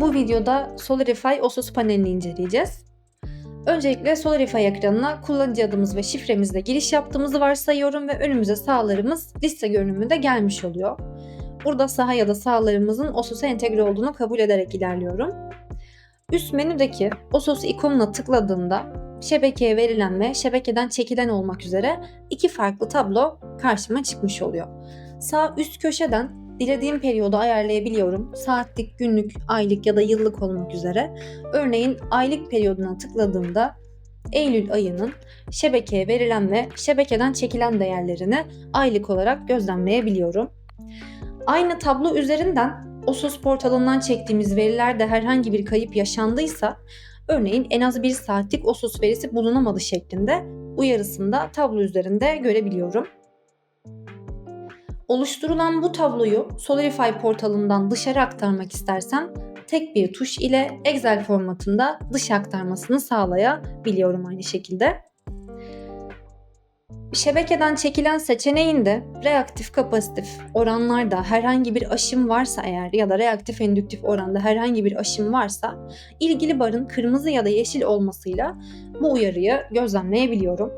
Bu videoda Solarify OSOS panelini inceleyeceğiz. Öncelikle Solarify ekranına kullanıcı adımız ve şifremizle giriş yaptığımızı varsayıyorum ve önümüze sahalarımız liste görünümünde gelmiş oluyor. Burada saha ya da sahalarımızın OSOS'a entegre olduğunu kabul ederek ilerliyorum. Üst menüdeki OSOS ikonuna tıkladığımda şebekeye verilen ve şebekeden çekilen olmak üzere iki farklı tablo karşıma çıkmış oluyor. Sağ üst köşeden dilediğim periyodu ayarlayabiliyorum. Saatlik, günlük, aylık ya da yıllık olmak üzere. Örneğin aylık periyoduna tıkladığımda Eylül ayının şebekeye verilen ve şebekeden çekilen değerlerini aylık olarak gözlemleyebiliyorum. Aynı tablo üzerinden OSOS portalından çektiğimiz verilerde herhangi bir kayıp yaşandıysa, örneğin en az bir saatlik OSOS verisi bulunamadı şeklinde uyarısını da tablo üzerinde görebiliyorum. Oluşturulan bu tabloyu Solarify portalından dışarı aktarmak istersem tek bir tuş ile Excel formatında dışa aktarmasını sağlayabiliyorum aynı şekilde. Şebekeden çekilen seçeneğinde reaktif kapasitif oranlarda herhangi bir aşım varsa eğer ya da reaktif endüktif oranda herhangi bir aşım varsa ilgili barın kırmızı ya da yeşil olmasıyla bu uyarıyı gözlemleyebiliyorum.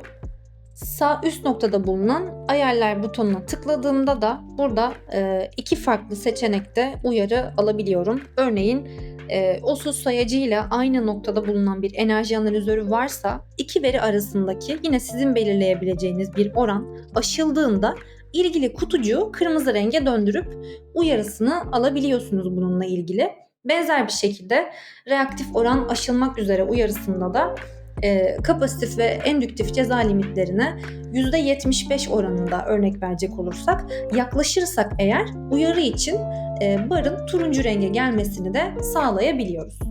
Sağ üst noktada bulunan ayarlar butonuna tıkladığımda da burada e, iki farklı seçenekte uyarı alabiliyorum. Örneğin e, OSUS sayacıyla aynı noktada bulunan bir enerji analizörü varsa iki veri arasındaki yine sizin belirleyebileceğiniz bir oran aşıldığında ilgili kutucuğu kırmızı renge döndürüp uyarısını alabiliyorsunuz bununla ilgili. Benzer bir şekilde reaktif oran aşılmak üzere uyarısında da e, kapasitif ve endüktif ceza limitlerine %75 oranında örnek verecek olursak yaklaşırsak eğer uyarı için e, barın turuncu renge gelmesini de sağlayabiliyoruz.